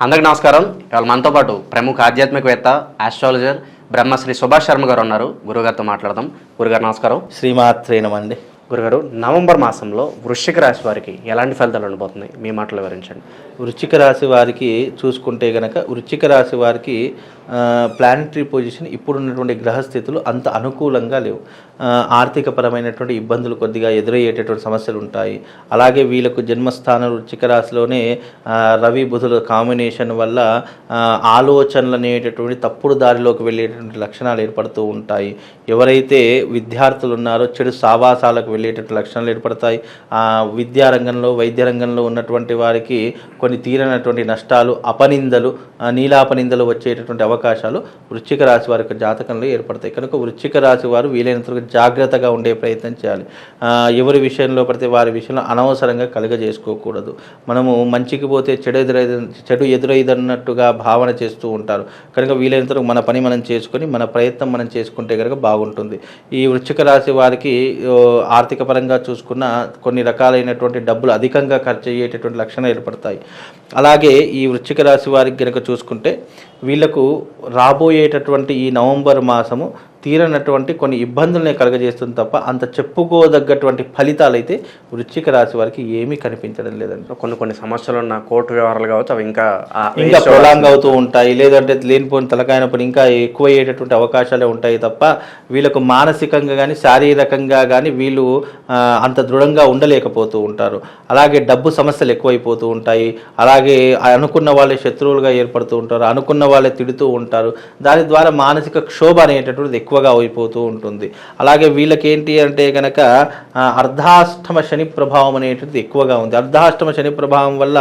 అందరికి నమస్కారం. ఇవాళ మనతో పాటు ప్రముఖ ఆధ్యాత్మికవేత్త ఆస్ట్రాలజర్ బ్రహ్మశ్రీ సుభాష్ శర్మ గారు ఉన్నారు. గురుగారితో మాట్లాడదాం. గురుగారు నమస్కారం. శ్రీమాత్రేనమండి గురుగారు నవంబర్ మాసంలో వృశ్చిక రాశి వారికి ఎలాంటి ఫలితాలు ఉండబోతున్నాయి? మీ మాటలు వివరించండి. వృశ్చిక రాశి వారికి చూసుకుంటే గనక వృశ్చిక రాశి వారికి ప్లానటరీ పొజిషన్ ఇప్పుడున్నటువంటి గ్రహస్థితులు అంత అనుకూలంగా లేవు. ఆర్థిక ఆర్థికపరమైనటువంటి ఇబ్బందులు కొద్దిగా ఎదురయ్యేటటువంటి సమస్యలు ఉంటాయి. అలాగే వీళ్ళకు జన్మస్థానం వృశ్చిక రాశిలోనే రవి బుధుల కాంబినేషన్ వల్ల ఆలోచనలు అనేటటువంటి తప్పుడు దారిలోకి వెళ్ళేటటువంటి లక్షణాలు ఏర్పడుతూ ఉంటాయి. ఎవరైతే విద్యార్థులు ఉన్నారో చెడు సావాసాలకు వెళ్ళేటటువంటి లక్షణాలు ఏర్పడతాయి. ఆ, విద్యారంగంలో వైద్య రంగంలో ఉన్నటువంటి వారికి కొన్ని తీరనటువంటి నష్టాలు అపనిందలు నీలాపనిందలు వచ్చేటటువంటి అవకాశాలు వృశ్చిక రాశి వారి యొక్క జాతకంలో ఏర్పడతాయి. కనుక వృశ్చిక రాశి వారు వీలైనంత జాగ్రత్తగా ఉండే ప్రయత్నం చేయాలి. ఎవరి విషయంలో పడితే వారి విషయంలో అనవసరంగా కలుగజేసుకోకూడదు. మనము మంచికి పోతే చెడు ఎదురై చెడు ఎదురైదన్నట్టుగా భావన చేస్తూ ఉంటారు. కనుక వీలైనంత మన పని మనం చేసుకొని మన ప్రయత్నం మనం చేసుకుంటే కనుక బాగుంటుంది. ఈ వృశ్చిక రాశి వారికి ఆర్థిక ఆర్థిక పరంగా చూసుకున్న కొన్ని రకాలైనటువంటి డబ్బులు అధికంగా ఖర్చు అయ్యేటటువంటి లక్షణాలు ఏర్పడతాయి. అలాగే ఈ వృశ్చిక రాశి వారికి కనుక చూసుకుంటే వీళ్ళకు రాబోయేటటువంటి ఈ నవంబర్ మాసము తీరనటువంటి కొన్ని ఇబ్బందులనే కలగజేస్తుంది తప్ప అంత చెప్పుకోదగ్గటువంటి ఫలితాలు అయితే వృశ్చిక రాశి వారికి ఏమీ కనిపించడం లేదండి. కొన్ని కొన్ని సమస్యలు ఉన్న కోర్టు వ్యవహారాలు కావచ్చు అవి ఇంకా ఇంకా ప్రొలాంగ్ అవుతూ ఉంటాయి లేదంటే లేనిపోయిన తలకాయనప్పుడు ఇంకా ఎక్కువ అయ్యేటటువంటి అవకాశాలే ఉంటాయి తప్ప వీళ్ళకు మానసికంగా కానీ శారీరకంగా కానీ వీళ్ళు అంత దృఢంగా ఉండలేకపోతూ ఉంటారు. అలాగే డబ్బు సమస్యలు ఎక్కువైపోతూ ఉంటాయి. అలాగే అనుకున్న వాళ్ళే శత్రువులుగా ఏర్పడుతూ ఉంటారు. అనుకున్న వాళ్ళే తిడుతూ ఉంటారు. దాని ద్వారా మానసిక క్షోభ అనేటటువంటిది ఎక్కువగా అయిపోతూ ఉంటుంది. అలాగే వీళ్ళకి ఏంటి అంటే కనుక అర్ధాష్టమ శని ప్రభావం అనేటువంటిది ఎక్కువగా ఉంది. అర్ధాష్టమ శని ప్రభావం వల్ల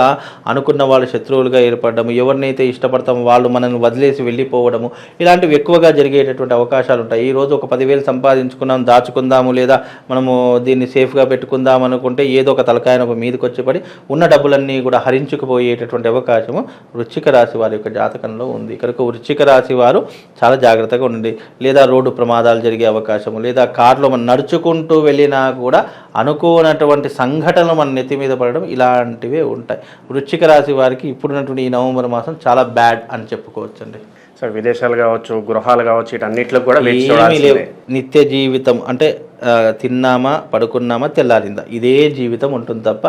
అనుకున్న వాళ్ళు శత్రువులుగా ఏర్పడము ఎవరినైతే ఇష్టపడతామో వాళ్ళు మనల్ని వదిలేసి వెళ్ళిపోవడము ఇలాంటివి ఎక్కువగా జరిగేటటువంటి అవకాశాలు ఉంటాయి. ఈ రోజు ఒక పదివేలు సంపాదించుకున్నాం దాచుకుందాము లేదా మనము దీన్ని సేఫ్గా పెట్టుకుందాం అనుకుంటే ఏదో ఒక తలకాయన ఒక మీదకి వచ్చి పడి ఉన్న డబ్బులన్నీ కూడా హరించుకుపోయేటటువంటి అవకాశము వృశ్చిక రాశి వారి యొక్క జాతకంలో ఉంది. కనుక వృశ్చిక రాశి వారు చాలా జాగ్రత్తగా ఉండండి. లేదా రోడ్డు ప్రమాదాలు జరిగే అవకాశము లేదా కారులో మనం నడుచుకుంటూ వెళ్ళినా కూడా అనుకోనటువంటి సంఘటనలు మన నెత్తి మీద పడడం ఇలాంటివే ఉంటాయి. వృశ్చిక రాశి వారికి ఇప్పుడున్నటువంటి ఈ నవంబర్ మాసం చాలా బ్యాడ్ అని చెప్పుకోవచ్చండి. సో విదేశాలు కావచ్చు గృహాలు కావచ్చు వీటన్నిటిలో కూడా నిత్య జీవితం అంటే తిన్నామా పడుకున్నామా తెల్లారిందా. ఇదే జీవితం ఉంటుంది తప్ప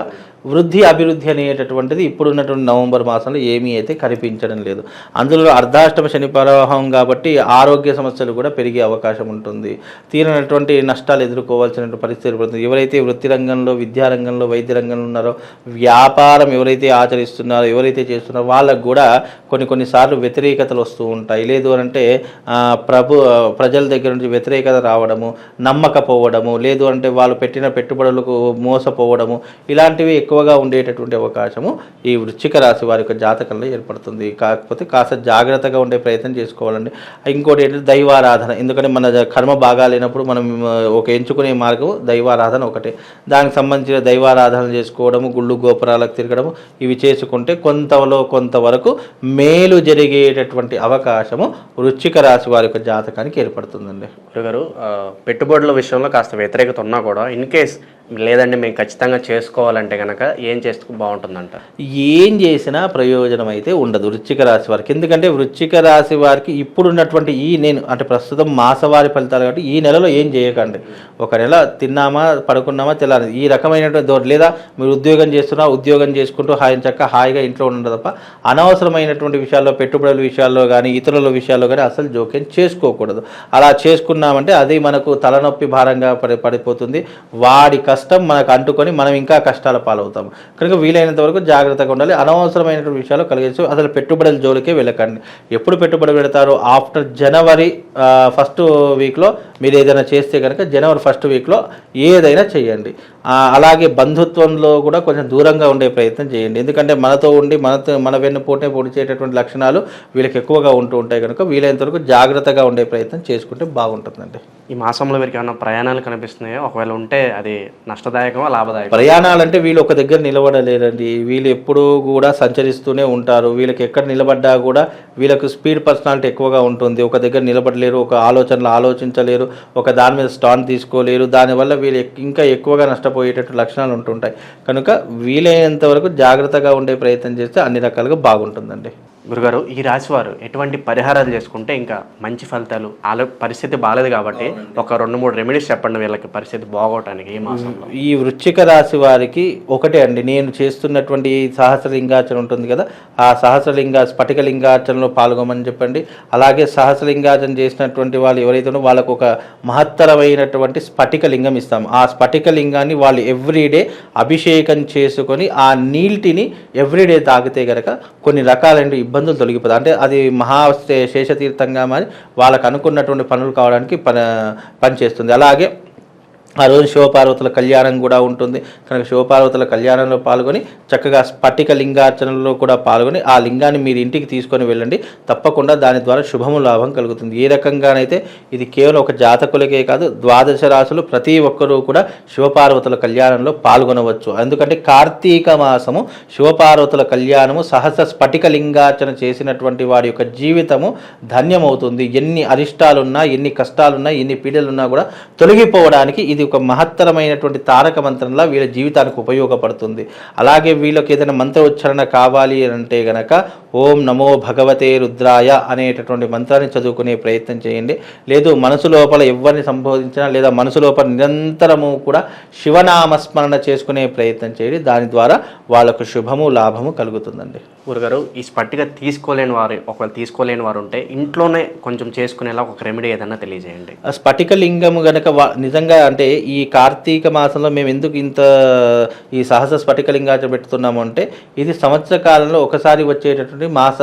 వృద్ధి అభివృద్ధి అనేటటువంటిది ఇప్పుడున్నటువంటి నవంబర్ మాసంలో ఏమీ అయితే కనిపించడం లేదు. అందులో అర్ధాష్టమ శని ప్రవాహం కాబట్టి ఆరోగ్య సమస్యలు కూడా పెరిగే అవకాశం ఉంటుంది. తీరనటువంటి నష్టాలు ఎదుర్కోవాల్సిన పరిస్థితి పడుతుంది. ఎవరైతే వృత్తి రంగంలో విద్యారంగంలో వైద్య రంగంలో ఉన్నారో వ్యాపారం ఎవరైతే ఆచరిస్తున్నారో ఎవరైతే చేస్తున్నారో వాళ్ళకు కూడా కొన్ని కొన్నిసార్లు వ్యతిరేకతలు వస్తూ ఉంటాయి. లేదు అంటే ప్రభు ప్రజల దగ్గర నుంచి వ్యతిరేకత రావడము పోవడము లేదు అంటే వాళ్ళు పెట్టిన పెట్టుబడులకు మోసపోవడము ఇలాంటివి ఎక్కువగా ఉండేటటువంటి అవకాశము ఈ వృశ్చిక రాశి వారి యొక్క జాతకంలో ఏర్పడుతుంది. కాకపోతే కాస్త జాగ్రత్తగా ఉండే ప్రయత్నం చేసుకోవాలండి. ఇంకోటి ఏంటంటే దైవారాధన. ఎందుకంటే మన కర్మ బాగా లేనప్పుడు మనం ఒక ఎంచుకునే మార్గం దైవారాధన ఒకటే. దానికి సంబంధించిన దైవారాధన చేసుకోవడము గుళ్ళు గోపురాలకు తిరగడము ఇవి చేసుకుంటే కొంతలో కొంతవరకు మేలు జరిగేటటువంటి అవకాశము వృశ్చిక రాశి వారి యొక్క జాతకానికి ఏర్పడుతుందండి. గురుగారు పెట్టుబడుల విషయంలో కాస్త వ్యతిరేకత ఉన్నా కూడా ఇన్ కేస్ లేదండి మేము ఖచ్చితంగా చేసుకోవాలంటే కనుక ఏం చేస్తే బాగుంటుందంట? ఏం చేసినా ప్రయోజనం అయితే ఉండదు వృశ్చిక రాశి వారికి. ఎందుకంటే వృశ్చిక రాశి వారికి ఇప్పుడున్నటువంటి ఈ నేను అంటే ప్రస్తుతం మాసవారి ఫలితాలు కాబట్టి ఈ నెలలో ఏం చేయకండి. ఒక నెల తిన్నామా పడుకున్నామా తెల్లారి. ఈ రకమైనటువంటి ధోరణి. లేదా మీరు ఉద్యోగం చేస్తున్నా ఉద్యోగం చేసుకుంటూ హాయి చక్క హాయిగా ఇంట్లో ఉండడం తప్ప అనవసరమైనటువంటి విషయాల్లో పెట్టుబడుల విషయాల్లో కానీ ఇతరుల విషయాల్లో కానీ అసలు జోక్యం చేసుకోకూడదు. అలా చేసుకున్నామంటే అది మనకు తలనొప్పి భారంగా పడి పడిపోతుంది. వాడి కష్టం కష్టం మనకు అంటుకొని మనం ఇంకా కష్టాల పాలవుతాం. కనుక వీలైనంత వరకు జాగ్రత్తగా ఉండాలి. అనవసరమైనటువంటి విషయాలు కలిగించు. అసలు పెట్టుబడుల జోలికే వెళ్ళకండి. ఎప్పుడు పెట్టుబడి పెడతారు ఆఫ్టర్ జనవరి ఫస్ట్ వీక్లో మీరు ఏదైనా చేస్తే కనుక జనవరి ఫస్ట్ వీక్లో ఏదైనా చేయండి. అలాగే బంధుత్వంలో కూడా కొంచెం దూరంగా ఉండే ప్రయత్నం చేయండి. ఎందుకంటే మనతో ఉండి మనతో మన వెన్ను పోటే పొడిచేటటువంటి లక్షణాలు వీళ్ళకి ఎక్కువగా ఉంటూ ఉంటాయి కనుక వీలైనంత వరకు జాగ్రత్తగా ఉండే ప్రయత్నం చేసుకుంటే బాగుంటుందండి. ఈ మాసంలో వీరికి ఏమైనా ప్రయాణాలు కనిపిస్తున్నాయో? ఒకవేళ ఉంటే అది నష్టదాయకమా లాభదాయకం ప్రయాణాలంటే వీళ్ళు ఒక దగ్గర నిలబడలేరండి. వీళ్ళు ఎప్పుడూ కూడా సంచరిస్తూనే ఉంటారు. వీళ్ళకి ఎక్కడ నిలబడ్డా కూడా వీళ్ళకు స్పీడ్ పర్సనాలిటీ ఎక్కువగా ఉంటుంది. ఒక దగ్గర నిలబడలేరు ఒక ఆలోచనలు ఆలోచించలేరు ఒక దాని మీద స్టాండ్ తీసుకోలేరు. దానివల్ల వీళ్ళు ఇంకా ఎక్కువగా నష్టపోయేటట్టు లక్షణాలు ఉంటుంటాయి. కనుక వీలైనంత వరకు జాగ్రత్తగా ఉండే ప్రయత్నం చేస్తే అన్ని రకాలుగా బాగుంటుందండి. గురుగారు ఈ రాశి వారు ఎటువంటి పరిహారాలు చేసుకుంటే ఇంకా మంచి ఫలితాలు ఆలో పరిస్థితి బాగాలేదు కాబట్టి ఒక రెండు మూడు రెమెడీస్ చెప్పండి వీళ్ళకి పరిస్థితి బాగోవటానికి ఈ మాసంలో. ఈ వృశ్చిక రాశి వారికి ఒకటే అండి. నేను చేస్తున్నటువంటి ఈ సహస్రలింగార్చన ఉంటుంది కదా ఆ సహస్రలింగ స్ఫటికలింగార్చనలో పాల్గొమని చెప్పండి. అలాగే సహస్రలింగార్చన చేసినటువంటి వాళ్ళు ఎవరైతే వాళ్ళకు ఒక మహత్తరమైనటువంటి స్ఫటిక లింగం ఇస్తాం. ఆ స్ఫటిక లింగాన్ని వాళ్ళు ఎవ్రీడే అభిషేకం చేసుకొని ఆ నీటిని ఎవ్రీడే తాగితే గనక కొన్ని రకాలైన ఇబ్బందులు తొలగిపోతాయి. అంటే అది మహా శేషతీర్థంగా మరి వాళ్ళకు అనుకున్నటువంటి పనులు కావడానికి పని పనిచేస్తుంది అలాగే ఆ రోజు శివపార్వతుల కళ్యాణం కూడా ఉంటుంది. కనుక శివపార్వతుల కళ్యాణంలో పాల్గొని చక్కగా స్ఫటిక లింగార్చనలో కూడా పాల్గొని ఆ లింగాన్ని మీరు ఇంటికి తీసుకొని వెళ్ళండి. తప్పకుండా దాని ద్వారా శుభము లాభం కలుగుతుంది. ఏ రకంగానైతే ఇది కేవలం ఒక జాతకులకే కాదు ద్వాదశ రాశులు ప్రతి ఒక్కరూ కూడా శివపార్వతుల కళ్యాణంలో పాల్గొనవచ్చు. ఎందుకంటే కార్తీక మాసము శివపార్వతుల కళ్యాణము సహస్ర స్ఫటిక లింగార్చన చేసినటువంటి వారి యొక్క జీవితము ధన్యమవుతుంది. ఎన్ని అరిష్టాలున్నా ఎన్ని కష్టాలున్నా ఎన్ని పీడలున్నా కూడా తొలగిపోవడానికి ఇది ఇది ఒక మహత్తరమైనటువంటి తారక మంత్రంలా వీళ్ళ జీవితానికి ఉపయోగపడుతుంది. అలాగే వీళ్ళకి ఏదైనా మంత్ర ఉచ్చారణ కావాలి అని అంటే గనక ఓం నమో భగవతే రుద్రాయ అనేటటువంటి మంత్రాన్ని చదువుకునే ప్రయత్నం చేయండి. లేదు మనసు లోపల ఎవరిని సంబోధించినా లేదా మనసు లోపల నిరంతరము కూడా శివనామస్మరణ చేసుకునే ప్రయత్నం చేయండి. దాని ద్వారా వాళ్ళకు శుభము లాభము కలుగుతుందండి. గురుగారు ఈ స్పట్టిగా తీసుకోలేని వారు ఒకవేళ తీసుకోలేని వారు ఉంటే ఇంట్లోనే కొంచెం చేసుకునేలా ఒక రెమెడీ ఏదైనా తెలియజేయండి. ఆ స్ఫటిక లింగము గనక వా- నిజంగా అంటే ఈ కార్తీక మాసంలో మేము ఎందుకు ఇంత ఈ సహజ స్ఫటిక లింగాచ పెడుతున్నాము అంటే ఇది సంవత్సర కాలంలో ఒకసారి వచ్చేటటువంటి మాస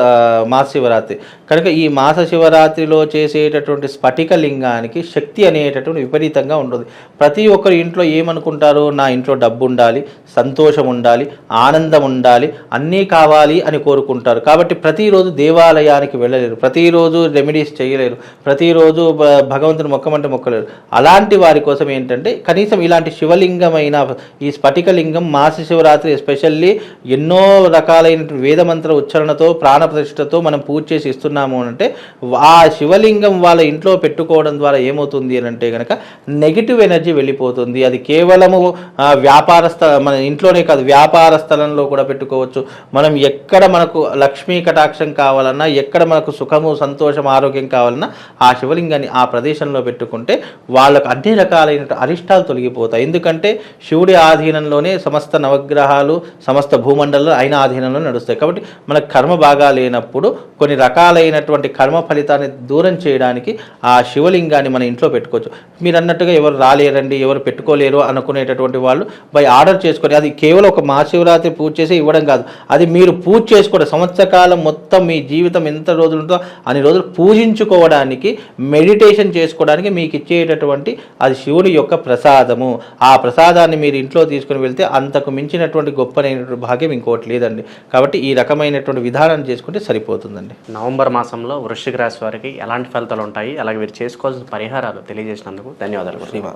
మాస శివరాత్రి. కనుక ఈ మాస శివరాత్రిలో చేసేటటువంటి స్ఫటిక లింగానికి శక్తి అనేటటువంటి విపరీతంగా ఉంటుంది. ప్రతి ఒక్కరు ఇంట్లో ఏమనుకుంటారు? నా ఇంట్లో డబ్బు ఉండాలి సంతోషం ఉండాలి ఆనందం ఉండాలి అన్నీ కావాలి అని కోరుకుంటారు. కాబట్టి ప్రతిరోజు దేవాలయానికి వెళ్ళలేరు. ప్రతిరోజు రెమెడీస్ చేయలేరు. ప్రతిరోజు భ- భగవంతుని మొక్కమంటే మొక్కలేరు. అలాంటి వారి కోసం ఏంటంటే కనీసం ఇలాంటి శివలింగమైన ఈ స్ఫటికలింగం మాస శివరాత్రి ఎస్పెషల్లీ ఎన్నో రకాలైన వేదమంత్ర ఉచ్చారణతో ప్రాణ ప్రతిష్టతో మనం పూజ చేసి ఇస్తున్నాము అని అంటే ఆ శివలింగం వాళ్ళ ఇంట్లో పెట్టుకోవడం ద్వారా ఏమవుతుంది అని అంటే కనుక నెగిటివ్ ఎనర్జీ వెళ్ళిపోతుంది. అది కేవలము వ్యాపార స్థల మన ఇంట్లోనే కాదు వ్యాపార స్థలంలో కూడా పెట్టుకోవచ్చు. మనం ఎక్కడ ఎక్కడ మనకు లక్ష్మీ కటాక్షం కావాలన్నా ఎక్కడ మనకు సుఖము సంతోషం ఆరోగ్యం కావాలన్నా ఆ శివలింగాన్ని ఆ ప్రదేశంలో పెట్టుకుంటే వాళ్ళకు అన్ని రకాలైన అరిష్టాలు తొలగిపోతాయి. ఎందుకంటే శివుడి ఆధీనంలోనే సమస్త నవగ్రహాలు సమస్త భూమండలం ఆయన ఆధీనంలో నడుస్తాయి. కాబట్టి మన కర్మ బాగా లేనప్పుడు కొన్ని రకాలైనటువంటి కర్మ ఫలితాన్ని దూరం చేయడానికి ఆ శివలింగాన్ని మన ఇంట్లో పెట్టుకోవచ్చు. మీరు అన్నట్టుగా ఎవరు రాలేరండి ఎవరు పెట్టుకోలేరు అనుకునేటటువంటి వాళ్ళు బై ఆర్డర్ చేసుకొని అది కేవలం ఒక మహాశివరాత్రి పూజ చేసి ఇవ్వడం కాదు. అది మీరు పూజ చేసుకోవడం సంవత్సర కాలం మొత్తం మీ జీవితం ఎంత రోజులు ఉందో అన్ని రోజులు పూజించుకోవడానికి మెడిటేషన్ చేసుకోవడానికి మీకు ఇచ్చేటటువంటి అది శివుని యొక్క ప్రసాదము. ఆ ప్రసాదాన్ని మీరు ఇంట్లో తీసుకుని వెళ్తే అంతకు మించినటువంటి గొప్పనైనటువంటి భాగ్యం ఇంకోటి లేదండి. కాబట్టి ఈ రకమైనటువంటి విధానం చేసుకుంటే సరిపోతుందండి. నవంబర్ మాసంలో వృశ్చిక రాశి వారికి ఎలాంటి ఫలితాలు ఉంటాయి? అలాగే వీరు చేసుకోవాల్సిన పరిహారాలు తెలియజేసినందుకు ధన్యవాదాలు. శ్రీమా